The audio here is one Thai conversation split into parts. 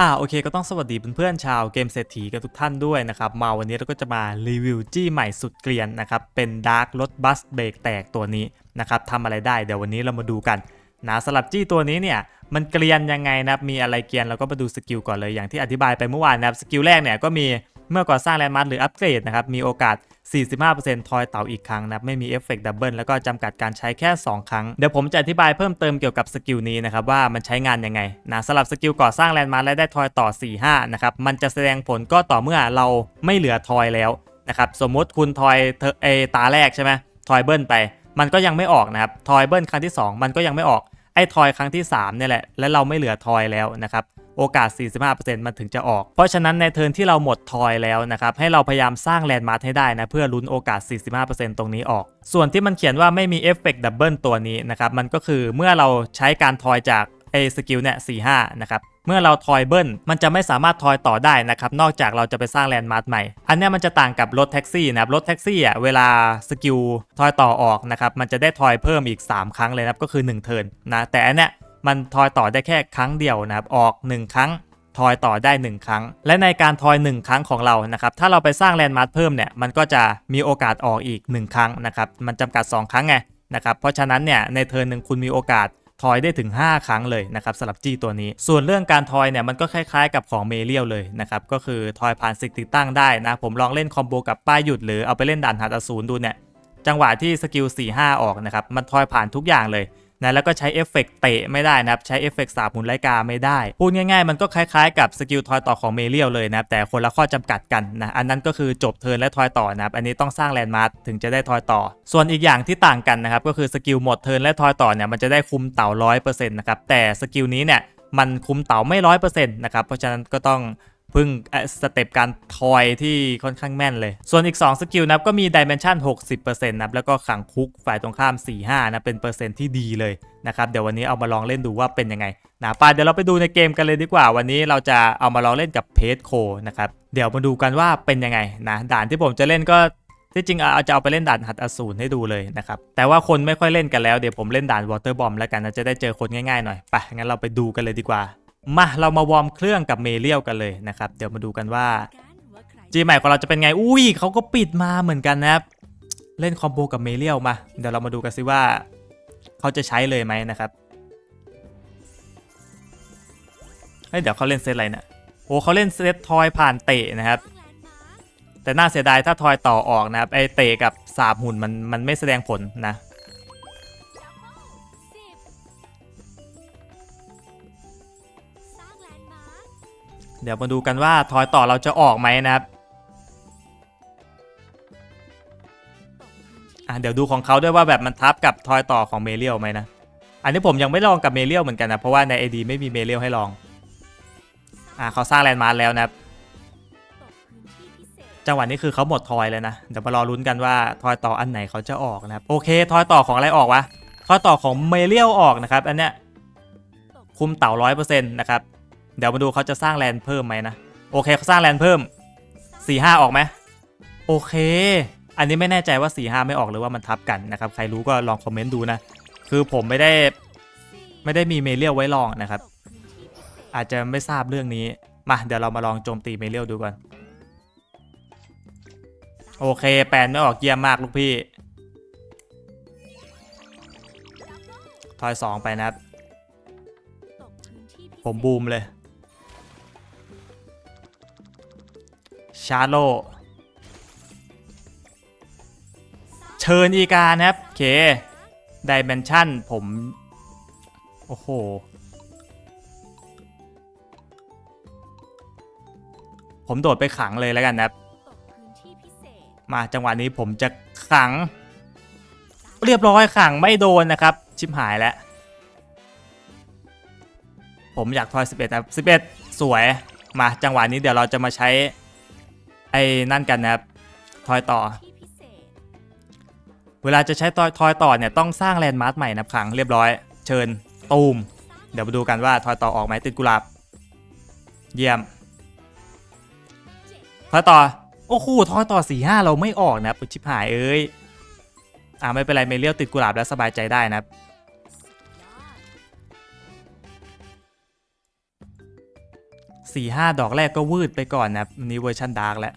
อ่าโอเคก็ต้องสวัสดีเพื่อนๆชาวเกมเศรษฐีกันทุกท่านด้วยนะครับ มาวันนี้เราก็จะมารีวิวจี้ใหม่สุดเกลียนนะครับ เป็นดาร์กรถบัสเบรกแตกตัวนี้นะครับทำอะไรได้เดี๋ยววันนี้เรามาดูกันนะสลับจี้ตัวนี้เนี่ยมันเกลียนยังไงนะครับมีอะไรเกลียนเราก็มาดูสกิลก่อนเลยอย่างที่อธิบายไปเมื่อวานนะครับสกิลแรกเนี่ยก็มี เมื่อก่อสร้างแลนด์มาร์คหรืออัปเกรดนะครับมีโอกาส 45%ทอยเต่าอีกครั้งนะครับไม่มีเอฟเฟกต์ดับเบิลแล้วก็จำกัดการใช้แค่ 2 ครั้ง เดี๋ยวผมจะอธิบายเพิ่มเติมเกี่ยวกับสกิลนี้นะครับว่ามันใช้งานยังไงนะสำหรับสกิลก่อสร้างแลนด์มาร์คและได้ทอยต่อ 4-5 นะครับมันจะแสดงผลก็ต่อเมื่อเราไม่เหลือทอยแล้วนะครับสมมุติคุณทอยเธอเอตาแรกใช่ไหมทอยเบิลไป มันก็ยังไม่ออกนะครับทอยเบิลครั้งที่ 2 มันก็ยังไม่ออก ไอ้ทอยครั้งที่3เนี่ยแหละและเราไม่เหลือทอยแล้วนะครับโอกาส 45%มันถึงจะออก เพราะฉะนั้นในเทิร์นที่เราหมดทอยแล้วนะครับ ให้เราพยายามสร้างแลนด์มาร์คให้ได้นะ เพื่อลุ้นโอกาส 45%ตรงนี้ออก ส่วนที่มันเขียนว่าไม่มีเอฟเฟกต์ดับเบิลตัวนี้นะครับ มันก็คือเมื่อเราใช้การทอยจาก ไอ้สกิลเนี่ย45นะครับเมื่อเราทอยเบิ้ลมันจะไม่สามารถทอยต่อได้นะครับนอกจากเราจะไปสร้างแลนด์มาร์คใหม่ อันนี้มันจะต่างกับรถแท็กซี่นะครับรถแท็กซี่อะเวลาสกิลทอยต่อออกนะครับมันจะได้ทอยเพิ่มอีก 3 ครั้งเลยนะครับก็คือ 1 เทิร์นนะแต่อันเนี้ยมันทอยต่อได้แค่ครั้งเดียวนะครับออก 1 ครั้งทอยต่อได้ 1 ครั้ง และในการทอย 1 ครั้งของเรานะครับถ้าเราไปสร้างแลนด์มาร์คเพิ่มเนี่ยมันก็จะมีโอกาสออกอีก 1 ครั้งนะครับมันจำกัด 2 ครั้งไงนะครับเพราะฉะนั้นเนี่ยในเทิร์นหนึ่งคุณมีโอกาส ทอยได้ถึง 5 ครั้งเลยนะครับสำหรับจี้ตัวนี้ ส่วนเรื่องการทอยเนี่ยมันก็คล้ายๆ กับของเมเลียวเลยนะครับก็คือทอยผ่านสิกติดตั้งได้นะ ผมลองเล่นคอมโบกับป้ายหยุดหรือเอาไปเล่นด่านหัตถ์ศูนย์ดูเนี่ยจังหวะที่สกิล4-5 ออกนะครับมันทอยผ่านทุกอย่างเลย นะแล้วก็ใช้เอฟเฟกต์เตะไม่ได้นะครับ ใช้เอฟเฟกต์สาบหมุนไลกาไม่ได้ พูดง่ายๆ มันก็คล้ายๆกับสกิลทอยต่อของเมเรียลเลยนะครับแต่คนละข้อจำกัดกันนะอันนั้นก็คือจบเทิร์นและทอยต่อนะครับอันนี้ต้องสร้างแลนด์มาร์คถึงจะได้ทอยต่อ ส่วนอีกอย่างที่ต่างกันนะครับก็คือสกิลหมดเทิร์นและทอยต่อเนี่ยมันจะได้คุมเต่า100%นะครับแต่สกิลนี้เนี่ยมันคุมเต่าไม่ร้อยเปอร์เซ็นต์นะครับเพราะฉะนั้นก็ต้อง พึ่งสเต็ปการทอยที่ค่อนข้างแม่นเลย ส่วนอีก 2 สกิลนับก็มีดิเมนชัน60%นะครับแล้วก็ขังคุกฝ่ายตรงข้าม 4-5นะเป็นเปอร์เซ็นต์ที่ดีเลยนะครับเดี๋ยววันนี้เอามาลองเล่นดูว่าเป็นยังไงนะป่ะเดี๋ยวเราไปดูในเกมกันเลยดีกว่า วันนี้เราจะเอามาลองเล่นกับเพจโคนะครับเดี๋ยวมาดูกันว่าเป็นยังไงนะด่านที่ผมจะเล่นก็ที่จริงเอาจะเอาไปเล่นด่านหัดอสูรให้ดูเลยนะครับแต่ว่าคนไม่ค่อยเล่นกันแล้วเดี๋ยวผมเล่นด่านวอเตอร์บอมแล้วกันนะจะได้เจอคนง่ายๆหน่อยไปงั้นเราไปดูกันเลยดีกว่า มาเรามาวอร์มเครื่องกับเมเรียลกันเลยนะครับ เดี๋ยวมาดูกันว่าจีใหม่ของเราจะเป็นไง อุ้ยเขาก็ปิดมาเหมือนกันนะครับ เล่นคอมโบกับเมเรียลมา เดี๋ยวเรามาดูกันซิว่า เขาจะใช้เลยไหมนะครับเฮ้ยเดี๋ยวเขาเล่นเซตอะไรนะโอ้เขาเล่นเซตทอยผ่านเตะนะครับ แต่น่าเสียดายถ้าทอยต่อออกนะครับไอเตะกับสาบหุ่นมันมันไม่แสดงผลนะ เดี๋ยวมาดูกันว่าทอยต่อเราจะออกไหมนะครับอะเดี๋ยวดูของเขาด้วยว่าแบบมันทับกับทอยต่อของเมเรียลไหมนะ อันนี้ผมยังไม่ลองกับเมเรียลเหมือนกันนะเพราะว่าใน AD ไม่มีเมเรียลให้ลอง อะเขาสร้างแลนด์มาร์แล้วนะครับจังหวะนี้คือเขาหมดทอยเลยนะ เดี๋ยวมารอลุ้นกันว่าทอยต่ออันไหนเขาจะออกนะครับ โอเค ทอยต่อของอะไรออกวะ ทอยต่อของเมเรียลออกนะครับ อันเนี้ยคุมเต่าร้อยเปอร์เซ็นต์นะครับ เดี๋ยวมาดูเขาจะสร้างแลนเพิ่มไหมนะ โอเคเขาสร้างแลนเพิ่ม4-5ออกไหมโอเค อันนี้ไม่แน่ใจว่า4-5ไม่ออกหรือว่ามันทับกันนะครับ ใครรู้ก็ลองคอมเมนต์ดูนะ คือผมไม่ได้ไม่ได้มีเมเรียลไว้ลองนะครับ อาจจะไม่ทราบเรื่องนี้ มาเดี๋ยวเรามาลองโจมตีเมเรียลดูก่อน โอเคแปนไม่ออกเยี่ยมมากลูกพี่ ทอย 2 ไปนะครับ ผมบูมเลย ชาโล เชิญอีกานะครับเคดิเมนชั่นผม โอ้โห ผมโดดไปขังเลยแล้วกันนะครับ มาจังหวะนี้ผมจะขัง เรียบร้อยขังไม่โดนนะครับ ชิบหายแล้ว ผมอยากทอย 11นะ11 สวย มาจังหวะนี้เดี๋ยวเราจะมาใช้ ไอ้นั่นกันนะครับทอยต่อ เวลาจะใช้ทอยทอยต่อเนี่ยต้องสร้างแลนด์มาร์คใหม่นับครั้งเรียบร้อย เชิญตูม เดี๋ยวมาดูกันว่าทอยต่อออกไหมติดกุหลาบ เยี่ยม ทอยต่อ โอ้โหทอยต่อสี่ห้าเราไม่ออกนะครับชิบหายเอ้ย อ่าไม่เป็นไรเมเลียวติดกุหลาบแล้วสบายใจได้นะครับสี่ห้าดอกแรกก็วืดไปก่อนนะครับอันนี้เวอร์ชันดาร์กแล้ว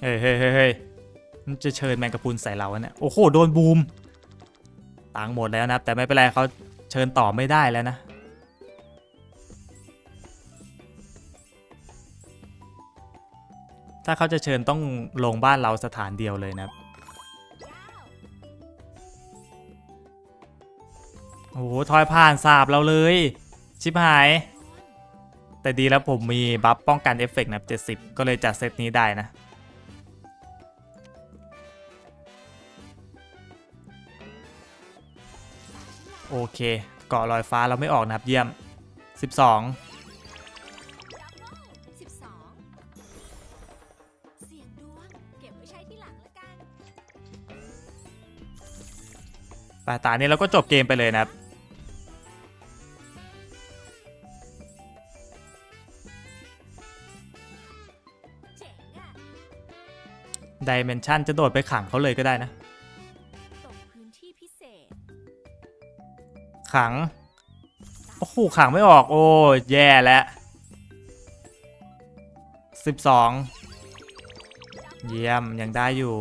เฮ้ยเฮ้ยเฮ้ยมันจะเชิญแมงกะพรุนใส่เราเนี่ย โอ้โห โดนบูม ตังหมดแล้วนะ แต่ไม่เป็นไรเขาเชิญต่อไม่ได้แล้วนะ ถ้าเขาจะเชิญต้องลงบ้านเราสถานเดียวเลยนะโอ้โหทอยผ่านสาบเราเลย ชิบหาย แต่ดีแล้วผมมีบัฟป้องกันเอฟเฟกต์นะ70 ก็เลยจัดเซตนี้ได้นะ เค เกาะลอยฟ้าเราไม่ออกนะครับเยี่ยม 12สิบสองเสี่ยงดวงเก็บไว้ใช้ที่หลังละกันปาตานี้เราก็จบเกมไปเลยนะครับเจ๋งอะดิเมนชันจะโดดไปขังเขาเลยก็ได้นะ ขัง โอ้โหขังไม่ออก โอ้แย่แล้วสิบสองเยี่ยม ยังได้อยู่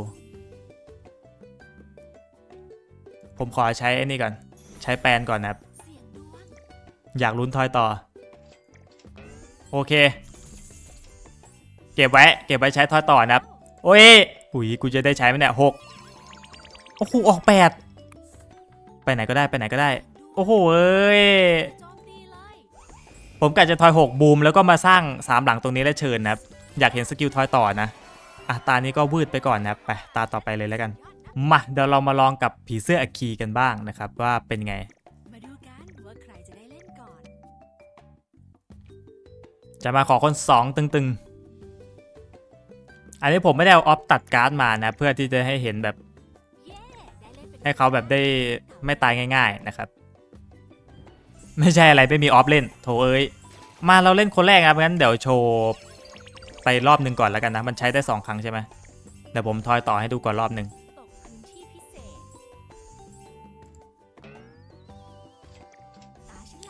ผมขอใช้ไอ้นี่ก่อน ใช้แปลนก่อนนะครับ อยากลุ้นทอยต่อ โอเค เก็บไว้ เก็บไว้ใช้ทอยต่อนะครับ โอ้ยอุ้ยกูจะได้ใช้ไหมเนี่ยหกโอ้โหออกแปดไปไหนก็ได้ไปไหนก็ได้ อ้โหเอ้ยโจมตีเลยผมกะจะทอยหกบูมแล้วก็มาสร้างสามหลังตรงนี้แล้วเชิญนะครับอยากเห็นสกิลทอยต่อนะอะตานี้ก็วืดไปก่อนนะครับไปตาต่อไปเลยแล้วกันมาเดี๋ยวเรามาลองกับผีเสื้ออัคคีกันบ้างนะครับว่าเป็นไงมาดูกันว่าใครจะได้เล่นก่อนจะมาขอคน 2 ตึงๆ อันนี้ผมไม่ได้เอาออฟตัดการ์ดมานะ เพื่อที่จะให้เห็นแบบเย้ได้เล่นเป็นให้เขาแบบได้ไม่ตายง่าย ๆนะครับ ไม่ใช่อะไรไม่มีออฟเล่นโถเอ้ยมาเราเล่นคนแรกครับงั้นเดี๋ยวโชว์ไปรอบหนึ่งก่อนแล้วกันนะมันใช้ได้2ครั้งใช่ไหมเดี๋ยวผมทอยต่อให้ดูก่อนรอบหนึ่ง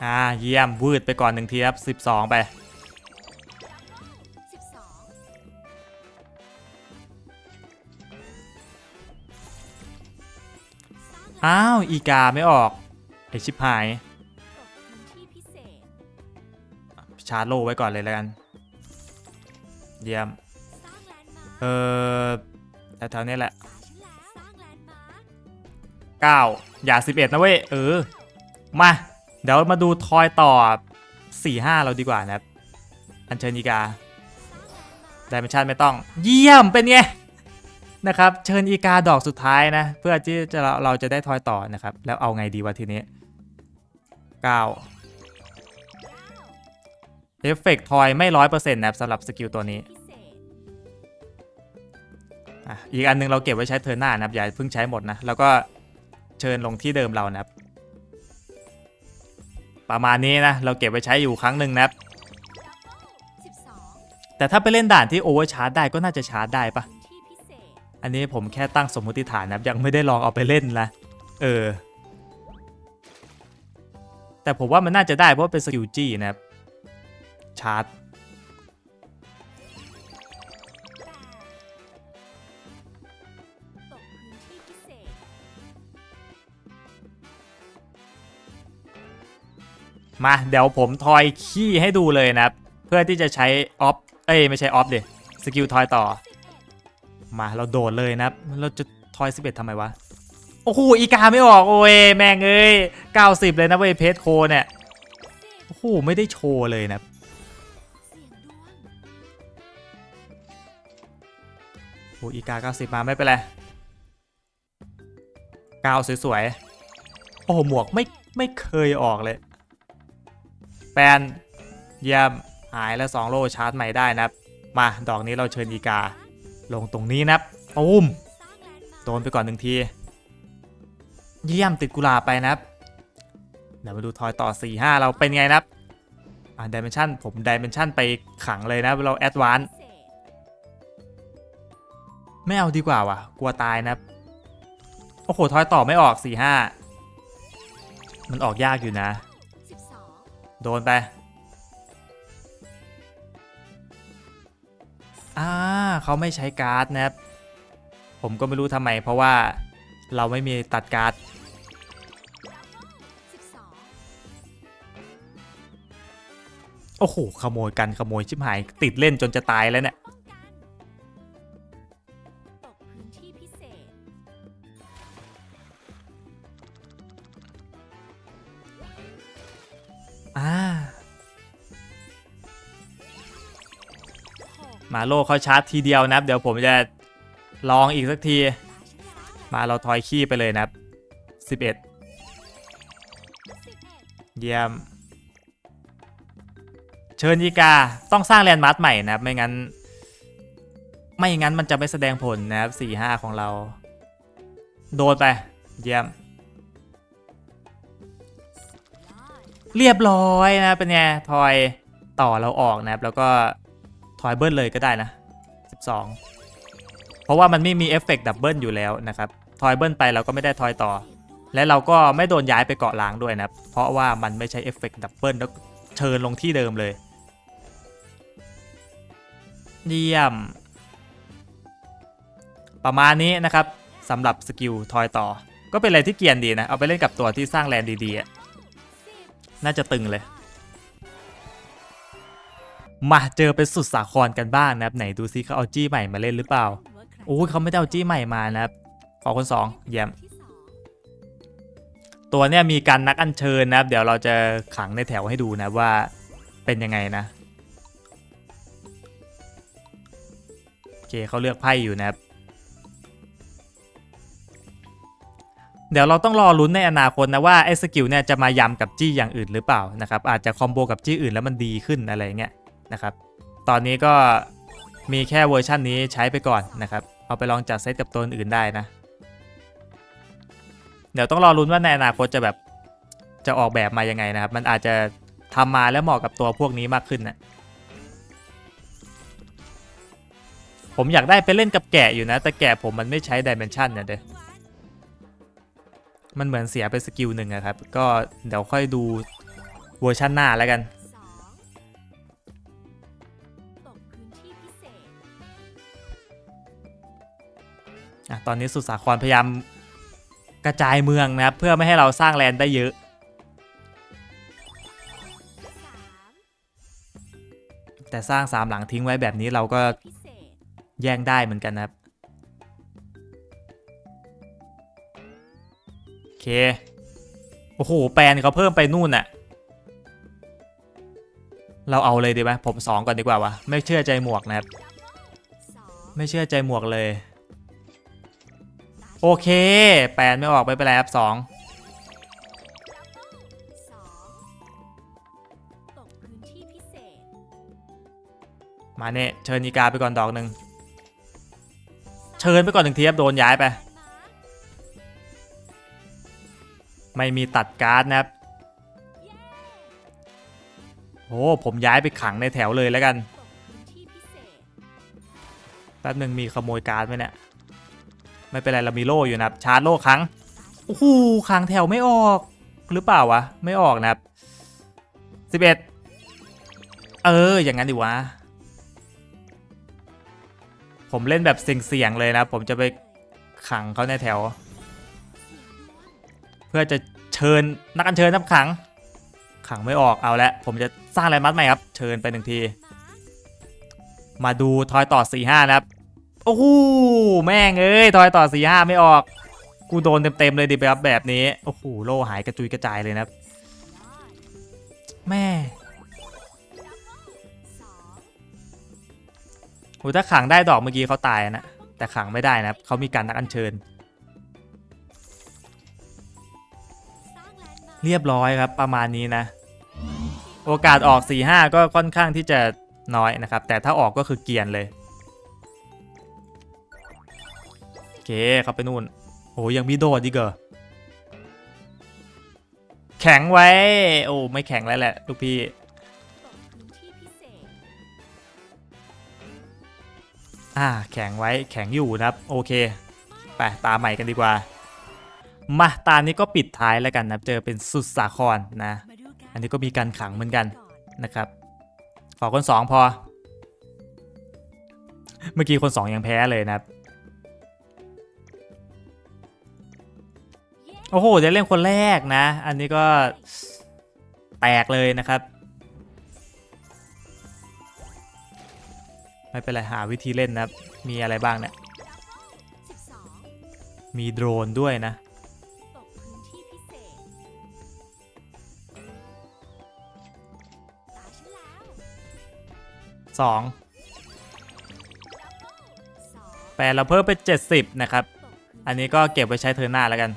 อ่าเยี่ยมวืดไปก่อนหนึ่งทีครับ 12 ไปสิบสองอ้าว อีกาไม่ออกไอชิบหาย ชาร์จโลไว้ก่อนเลยแล้วกัน เยี่ยม เออแถวๆนี้แหละตาฉันแล้างแลนด์มาร์ค9อย่า11นะเว้ย เออ มา เดี๋ยวมาดูทอยต่อ4 5เราดีกว่านะครับ อัญเชิญอีกาไดเมนชันไม่ต้อง เยี่ยมเป็นไงนะครับเชิญอีกาดอกสุดท้ายนะ เพื่อที่จะเราเราจะได้ทอยต่อนะครับ แล้วเอาไงดีวะทีนี้ 9 เอฟเฟกทอยไม่ร้อยเปอร์เซ็นต์นะครับสำหรับสกิลตัวนี้อะอีกอันหนึงเราเก็บไว้ใช้เทิร์นหน้านะครับอย่าเพิ่งใช้หมดนะ แล้วก็เชิญลงที่เดิมเรานะครับ ประมาณนี้นะ เราเก็บไว้ใช้อยู่ครั้งหนึ่งนะครับ แต่ถ้าไปเล่นด่านที่โอเวอร์ชาร์จได้ก็น่าจะชาร์จได้ปะพื้นที่พิเศษอันนี้ผมแค่ตั้งสมมติฐานนะครับ ยังไม่ได้ลองเอาไปเล่นนะเออ แต่ผมว่ามันน่าจะได้เพราะเป็นสกิลจี้นะครับ ชาร์จ มาเดี๋ยวผมทอยขี้ให้ดูเลยนะครับ เพื่อที่จะใช้ออฟ เอ้ย ไม่ใช่ออฟเดี๋ยสกิลทอยต่อ มาเราโดดเลยนะครับ เราจะทอย11ทำไมวะ โอ้โห อีกาไม่ออก โอ้ย แม่งเอ้ย 90 เลยนะเว้ยเพจโคเนี่ยโอ้โห ไม่ได้โชว์เลยนะ โอ้อีกา 90 มาไม่เป็นไรกาวสวยๆ โอ้หมวกไม่ไม่เคยออกเลย แปนเยี่ยมหายแล้ว 2 โลชาร์จใหม่ได้นะครับ มาดอกนี้เราเชิญอีกา ลงตรงนี้นะครับตูมสร้มโดนไปก่อนหนึ่งที เยี่ยมติดกุลาไปนะครับเดี๋ยวมาดูทอยต่อ 4 5 เราเป็นไงนะครับอ่าดิเมนชันผมดิเมนชันไปขังเลยนะเราแอดวานพิเศษ ไม่เอาดีกว่าว่ะ กลัวตายนะ โอ้โหทอยต่อไม่ออก4 5มันออกยากอยู่นะ โดนไป อ่าเขาไม่ใช้การ์ดนะครับ ผมก็ไม่รู้ทำไม เพราะว่าเราไม่มีตัดการ์ดโอ้โห ขโมยกันขโมยชิบหาย ติดเล่นจนจะตายแล้วเนี่ย อ่าหมาโลเขาชาร์จทีเดียวนะครับ เดี๋ยวผมจะลองอีกสักที มาเราทอยขี้ไปเลยนะครับ 11สิบเอ็ดยี่ยม เชิญยีกาต้องสร้างแลนด์มาร์คใหม่นะครับ ไม่งั้น ไม่งั้นมันจะไม่แสดงผลนะครับสี่ห้าของเรา โดนไป เยี่ยม เรียบร้อยนะเป็นไงทอยต่อเราออกนะครับ แล้วก็ทอยเบิ้ลเลยก็ได้นะ 12 เพราะว่ามันไม่มีเอฟเฟกต์ดับเบิลอยู่แล้วนะครับทอยเบิ้ลไปเราก็ไม่ได้ทอยต่อ และเราก็ไม่โดนย้ายไปเกาะล้างด้วยนะครับ เพราะว่ามันไม่ใช่เอฟเฟกต์ดับเบิลแล้วเชิญลงที่เดิมเลยเยี่ยม ประมาณนี้นะครับสำหรับสกิลทอยต่อ ก็เป็นอะไรที่เกียนดีนะ เอาไปเล่นกับตัวที่สร้างแลนด์ดีๆ น่าจะตึงเลย มาเจอเป็นสุดสาครกันบ้างนะครับ ไหนดูซิเขาเอาจี้ใหม่มาเล่นหรือเปล่าโอ้ยเขาไม่ได้เอาจี้ใหม่มานะครับ ขอคนสองเยี่ยมตัวเนี้ยมีการนักอัญเชิญนะครับ เดี๋ยวเราจะขังในแถวให้ดูนะว่าเป็นยังไงนะโอเคเขาเลือกไพ่อยู่นะครับ เดี๋ยวเราต้องรอลุ้นในอนาคตนะว่าไอ้สกิลเนี่ยจะมายำกับจี้อย่างอื่นหรือเปล่านะครับอาจจะคอมโบกับจี้อื่นแล้วมันดีขึ้นอะไรเงี้ยนะครับตอนนี้ก็มีแค่เวอร์ชั่นนี้ใช้ไปก่อนนะครับเอาไปลองจัดเซตกับตัวอื่นได้นะ เดี๋ยวต้องรอลุ้นว่าในอนาคตจะแบบจะออกแบบมายังไงนะครับ มันอาจจะทำมาแล้วเหมาะกับตัวพวกนี้มากขึ้นนะผมอยากได้ไปเล่นกับแกะอยู่นะ แต่แกะผมมันไม่ใช้ดิเมนชันเนี่ยเด้รางวัล มันเหมือนเสียไปสกิลหนึ่งอะครับ ก็เดี๋ยวค่อยดูเวอร์ชันหน้าแล้วกันสองตกพื้นที่พิเศษอะตอนนี้สุดสาครพยายามกระจายเมืองนะครับ เพื่อไม่ให้เราสร้างแลนด์ได้เยอะแต่สร้างสามหลังทิ้งไว้แบบนี้เราก็แย่งได้เหมือนกันนะครับ โอเคโอ้โห แปนเขาเพิ่มไปนู่นน่ะ เราเอาเลยดีไหมผมสองก่อนดีกว่าวะ ไม่เชื่อใจหมวกนะครับ ไม่เชื่อใจหมวกเลย โอเค แปนไม่ออกไม่เป็นไรครับสองมาเนี่ยเชิญอีกาไปก่อนดอกหนึ่งเชิญไปก่อนหนึ่งทีครับโดนย้ายไป ไม่มีตัดการ์ดนะครับโอ้ผมย้ายไปขังในแถวเลยแล้วกันแป๊บหนึ่งมีขโมยการ์ดไหมเนี่ยไม่เป็นไรเรามีโล่อยู่นะครับชาร์จโล่ครั้งโอ้โหขังแถวไม่ออกหรือเปล่าวะไม่ออกนะครับสิบเอ็ดเอออย่างนั้นดิวะผมเล่นแบบเสี่ยงๆเลยนะ ผมจะไปขังเขาในแถว เพื่อจะเชิญนักอัญเชิญนับขัง ขังไม่ออกเอาละผมจะสร้างแลนด์มาร์คใหม่ครับเชิญไปหนึ่งที มาดูทอยต่อ4 5นะครับโอ้โหแม่งเอ้ยทอยต่อ4 5ไม่ออก กูโดนเต็มๆเลยดิครับแบบนี้โอ้โหโล่หายกระจุยกระจายเลยนะครับแม่สองโหถ้าขังได้ดอกเมื่อกี้เขาตายนะแต่ขังไม่ได้นะครับเขามีการนักอัญเชิญ เรียบร้อยครับประมาณนี้นะ โอกาสออก 4 5 ก็ค่อนข้างที่จะน้อยนะครับ แต่ถ้าออกก็คือเกียนเลยโอเคเขาไปนู่นโอ้ยังมีโดดอีกเหรอแข็งไว้ โอ้ไม่แข็งแล้วแหละลูกพี่อ่าแข็งไว้แข็งอยู่นะครับ โอเค ไปตามใหม่กันดีกว่า มาตานี้ก็ปิดท้ายแล้วกันนะเจอเป็นสุดสาครนะ อันนี้ก็มีการขังเหมือนกันนะครับขอคนสองพอ เมื่อกี้คนสองยังแพ้เลยนะครับโอ้โหจะเล่นคนแรกนะ อันนี้ก็แตกเลยนะครับ ไม่เป็นไรหาวิธีเล่นนะมีอะไรบ้างเนี่ยมีโดรนด้วยนะ สองแปลเราเพิ่มเป็น70นะครับ อันนี้ก็เก็บไว้ใช้เทอร์หน้าแล้วกัน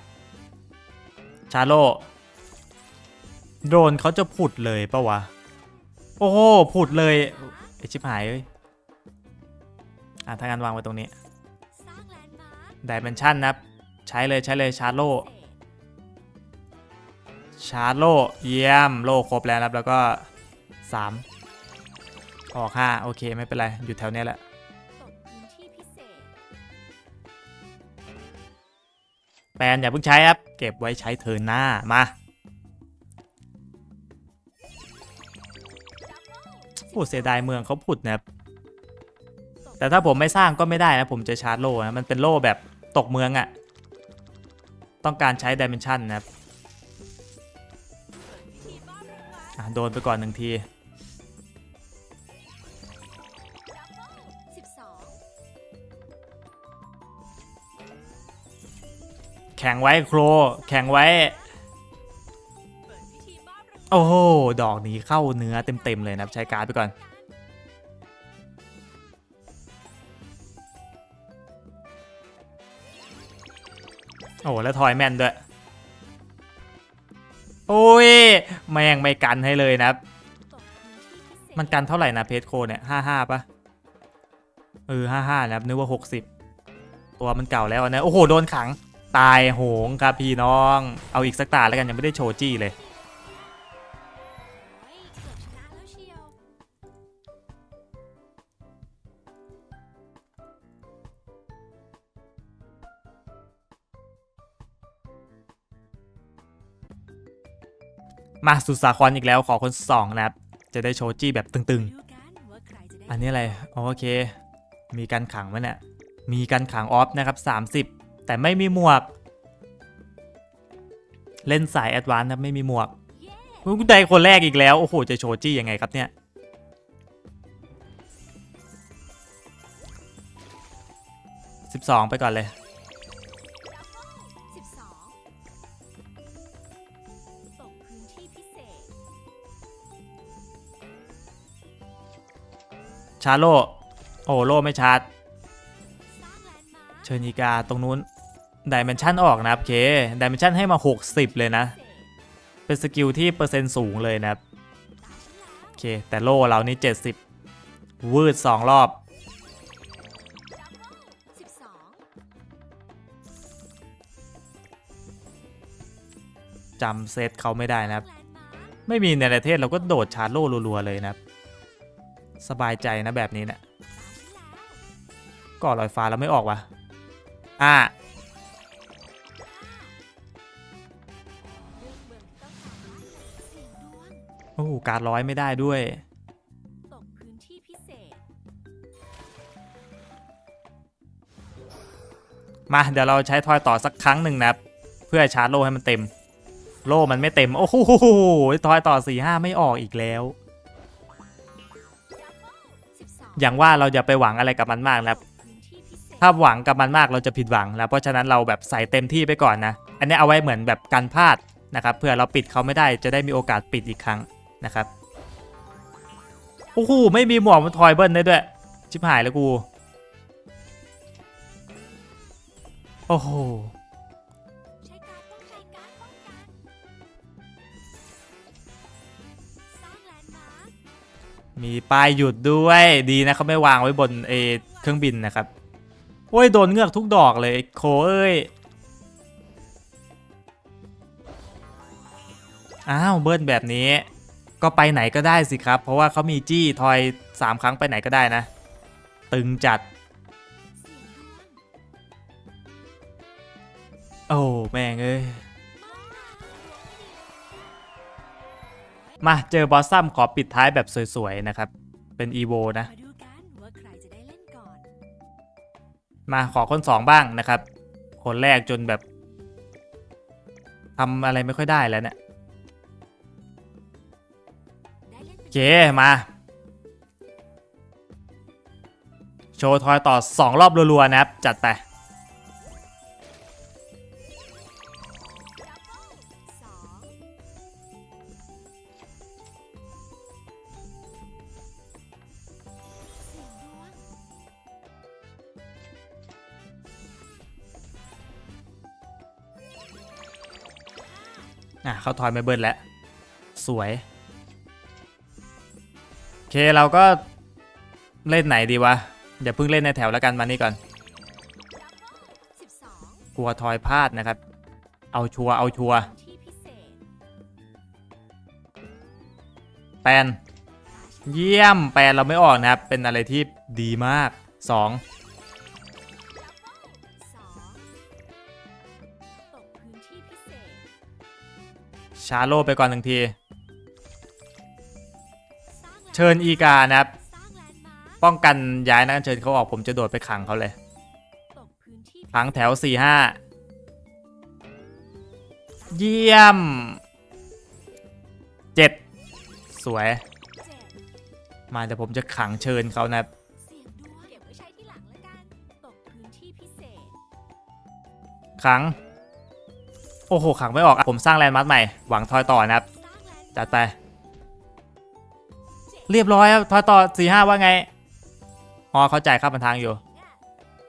ชาโลโดนเขาจะผุดเลยปะวะ โอ้โหผุดเลยไอชิบหายเอ้ยอะถ้างั้นวางไว้ตรงนี้สร้แลนด์มาร์คดิเมนชันนะครับใช้เลยใช้เลยชาร์โลชาร์โลเยี่ยมโลครบแล้วนะครับแล้วก็ 3 ออก5โอเคไม่เป็นไร อยู่แถวเนี้ยแหละตกพื้นที่พิเศษแปลนอย่าเพิ่งใช้ครับ เก็บไว้ใช้เทิร์นหน้ามาโอ้เสียดายเมืองเขาผุดนะครับแต่ถ้าผมไม่สร้างก็ไม่ได้นะ ผมจะชาร์จโล่นะมันเป็นโล่แบบตกเมืองอะ่ะ ต้องการใช้ดิเมนชันนะครับพิธีมอบรางวัลอะโดนไปก่อนหนึ่งที แข่งไว้โคร แข่งไว้ โอ้โห ดอกนี้เข้าเนื้อเต็มๆเลยนะครับใช้การ์ดไปก่อน โอ้แล้วทอยแมนด้วย โอ้ย แม่งไม่กันให้เลยนะมันกันเท่าไหร่นะเพจโคเนี่ยห้าห้าปะเออห้าห้านะครับนึกว่าหกสิบตัวมันเก่าแล้วนะ โอ้โห โดนขัง ตายโหงครับพี่น้อง เอาอีกสักตาแล้วกันยังไม่ได้โชว์จี้เลย มาสุดสาครอีกแล้วขอคนสองนะครับ จะได้โชว์จี้แบบตึงๆ อันนี้อะไร โอเค มีการขังไว้เนี่ย มีการขังออฟนะครับ 30 แต่ไม่มีหมวก เล่นสายแอดวานซ์ครับไม่มีหมวกเย้อุ๊ยได้คนแรกอีกแล้ว โอ้โห จะโชจี้ยังไงครับเนี่ย สิบสองตกพื้นเศษชาร์โล โอ้โลไม่ชาร์จสร้างแลนด์มาร์คเชิญอีกาตรงนู้น ดิเมนชันออกนะครับเคดิเมนชันให้มา 60 เลยนะ เป็นสกิลที่เปอร์เซ็นต์สูงเลยนะครับโอเคแต่โล่เรานี่ 70 วืด 2 รอบสิบสองจำเซตเขาไม่ได้นะครับ ไม่มีในประเทศเราก็โดดชาร์โล่รัวๆเลยนะครับ สบายใจนะแบบนี้เนะี่ยก่อลอยฟ้าแล้วไม่ออกวะอะ โอ้โหการดร้อยไม่ได้ด้วย ตกพื้นที่พิเศษ มาเดี๋ยวเราใช้ทอยต่อสักครั้งหนึ่งนะครับ เพื่อชาร์จโล่ให้มันเต็ม โล่มันไม่เต็ม โอ้โหทอยต่อ4 5ไม่ออกอีกแล้วสิบสองอย่างว่าเราอย่าไปหวังอะไรกับมันมากนะครับตกพื้นที่พิเศษถ้าหวังกับมันมากเราจะผิดหวังแล้ว เพราะฉะนั้นเราแบบใส่เต็มที่ไปก่อนนะ อันนี้เอาไว้เหมือนแบบกันพลาดนะครับเพื่อเราปิดเขาไม่ได้จะได้มีโอกาสปิดอีกครั้ง นะครับโอ้โหไม่มีหมวกมันทอยเบิ้ลได้ด้วยชิบหายแล้วกูโอ้โหมีป้ายหยุดด้วยดีนะเขาไม่วางไว้บนเออเครื่องบินนะครับ โอ้ย โดนเงือกทุกดอกเลยโคเอ้ย อ้าว เบิ้ลแบบนี้ ก็ไปไหนก็ได้สิครับ เพราะว่าเขามีจี้ทอยสามครั้งไปไหนก็ได้นะ ตึงจัด โอ้แม่งเอ้ย มาเจอบอสซัมขอปิดท้ายแบบสวยๆ นะครับ เป็นอีโวนะ มาดูกันว่าใครจะได้เล่นก่อนมาขอคนสองบ้างนะครับ คนแรกจนแบบทำอะไรไม่ค่อยได้แล้วเนี่ย เล่นโอเค มา โชว์ทอยต่อ 2 รอบรัวๆ นะครับ จัดไปอะ เข้าทอยไม่เบิร์นแล้ว สวย เคเราก็เล่นไหนดีวะอย่าเพิ่งเล่นในแถวแล้วกันมานี่ก่อนสิบสองกลัวทอยพลาดนะครับ เอาชัวร์เอาชัวร์ที่พิเศษแปนเยี่ยมแปนเราไม่ออกนะครับ เป็นอะไรที่ดีมาก2สองตกพื้นที่พิเศษชาโลไปก่อนหนึ่งทีสร้างแลนด์ เชิญอีกานะครับ ป้องกันย้ายนักเชิญเขาออกผมจะโดดไปขังเขาเลยตกพื้นที่ขังแถว4 5เยี่ยมเจ็ดมาเดี๋ยวผมจะขังเชิญเขานะครับขัง โอ้โหขังไม่ออกอะผมสร้างแลนด์มาร์คใหม่ หวังทอยต่อนะครับ จัดไป เรียบร้อยครับทอยต่อ4 5ว่าไงอ๋อเข้าใจครับมันทางอยู่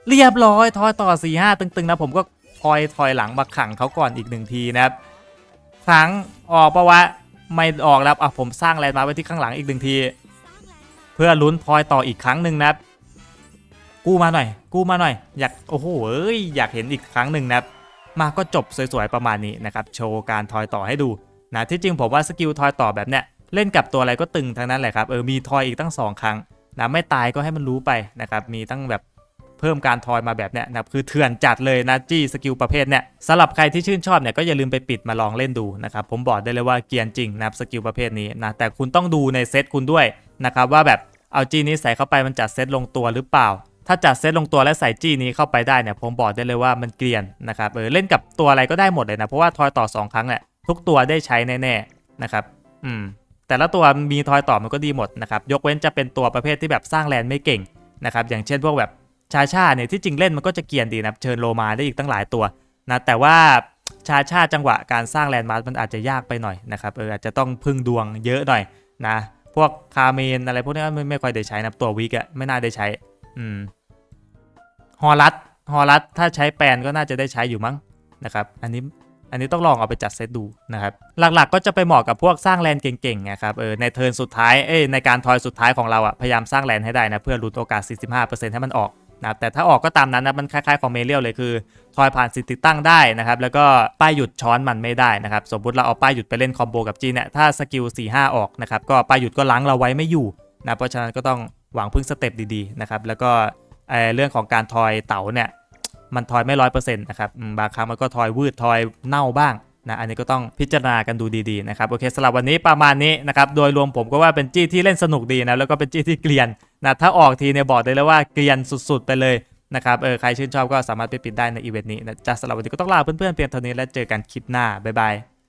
เรียบร้อยทอยต่อ4 5ตึงๆนะผมก็ทอยทอยหลังมาขังเขาก่อนอีกหนึ่งทีนะครับครั้งออกปะวะไม่ออกแล้วอะผมสร้างแลนด์มาไว้ที่ข้างหลังอีกหนึ่งที เพื่อลุ้นทอยต่ออีกครั้งหนึ่งนะครับกู้มาหน่อย กู้มาหน่อย อยากโอ้โหเอ้ยอยากเห็นอีกครั้งหนึ่งนะครับมาก็จบสวยๆประมาณนี้นะครับโชว์การทอยต่อให้ดูนะที่จริงผมว่าสกิลทอยต่อแบบเนี้ย เล่นกับตัวอะไรก็ตึงทั้งนั้นแหละครับเออมีทอยอีกตั้ง 2 ครั้งนะไม่ตายก็ให้มันรู้ไปนะครับมีตั้งแบบเพิ่มการทอยมาแบบเนี้ยนะครับคือเถื่อนจัดเลยนะจี้สกิลประเภทเนี้ยสำหรับใครที่ชื่นชอบเนี่ยก็อย่าลืมไปปิดมาลองเล่นดูนะครับผมบอกได้เลยว่าเกียนจริงนะครับสกิลประเภทนี้นะแต่คุณต้องดูในเซตคุณด้วยนะครับว่าแบบเอาจี้นี้ใส่เข้าไปมันจัดเซตลงตัวหรือเปล่า ถ้าจัดเซตลงตัวและใส่จี้นี้เข้าไปได้เนี่ยผมบอกได้เลยว่ามันเกรียนนะครับเออเล่นกับตัวอะไรก็ได้หมดเลยนะเพราะว่าทอยต่อสองครั้งแหละทุกตัวได้ใช้แน่ๆนะครับอืม แต่ละตัวมีทอยต่อมันก็ดีหมดนะครับยกเว้นจะเป็นตัวประเภทที่แบบสร้างแลนไม่เก่งนะครับอย่างเช่นพวกแบบชาชาเนี่ยที่จริงเล่นมันก็จะเกียนดีนะเชิญโลมาได้อีกตั้งหลายตัวนะแต่ว่าชาชาจังหวะการสร้างแลนด์มาร์คมันอาจจะยากไปหน่อยนะครับเอออาจจะต้องพึ่งดวงเยอะหน่อยนะพวกคาเมนอะไรพวกนี้ไม่ไม่ค่อยได้ใช้นะตัววิกอะไม่น่าได้ใช้อืมฮอลัสฮอลัสถ้าใช้แปนก็น่าจะได้ใช้อยู่มั้งนะครับอันนี้ อันนี้ต้องลองเอาไปจัดเซตดูนะครับ หลักๆก็จะไปเหมาะกับพวกสร้างแลนเก่งๆนะครับเออในเทิร์นสุดท้ายเอ้ยในการทอยสุดท้ายของเราอะพยายามสร้างแลนให้ได้นะเพื่อลุ้นโอกาส 45%ให้มันออกนะแต่ถ้าออกก็ตามนั้นนะมันคล้ายๆของเมเรียลเลยคือ ทอยผ่านสิทธิ์ติดตั้งได้นะครับ แล้วก็ป้ายหยุดช้อนมันไม่ได้นะครับ สมมติเราเอาป้ายหยุดไปเล่นคอมโบกับจีเนี่ยถ้าสกิล4 5 ออกนะครับก็ป้ายหยุดก็ล้างเราไว้ไม่อยู่นะเพราะฉะนั้นก็ต้องหวังพึ่งสเต็ปดีๆนะครับแล้วก็เเรื่องของการทอยเต๋าเนี่ย มันทอยไม่ร้อยเปอร์เซ็นต์นะครับบางครั้งมันก็ทอยวืดทอยเน่าบ้างนะอันนี้ก็ต้องพิจารณากันดูดีๆนะครับโอเคสำหรับวันนี้ประมาณนี้นะครับโดยรวมผมก็ว่าเป็นจี้ที่เล่นสนุกดีนะแล้วก็เป็นจี้ที่เกลียนนะถ้าออกทีเนี่ยบอกได้เลยว่าเกลียนสุดๆไปเลยนะครับเออใครชื่นชอบก็สามารถไปปิดได้ในอีเวนต์นี้นะจ๊ะสำหรับวันนี้ก็ต้องลาเพื่อนๆเพียงเท่านี้แล้วเจอกันคลิปหน้าบ๊ายบาย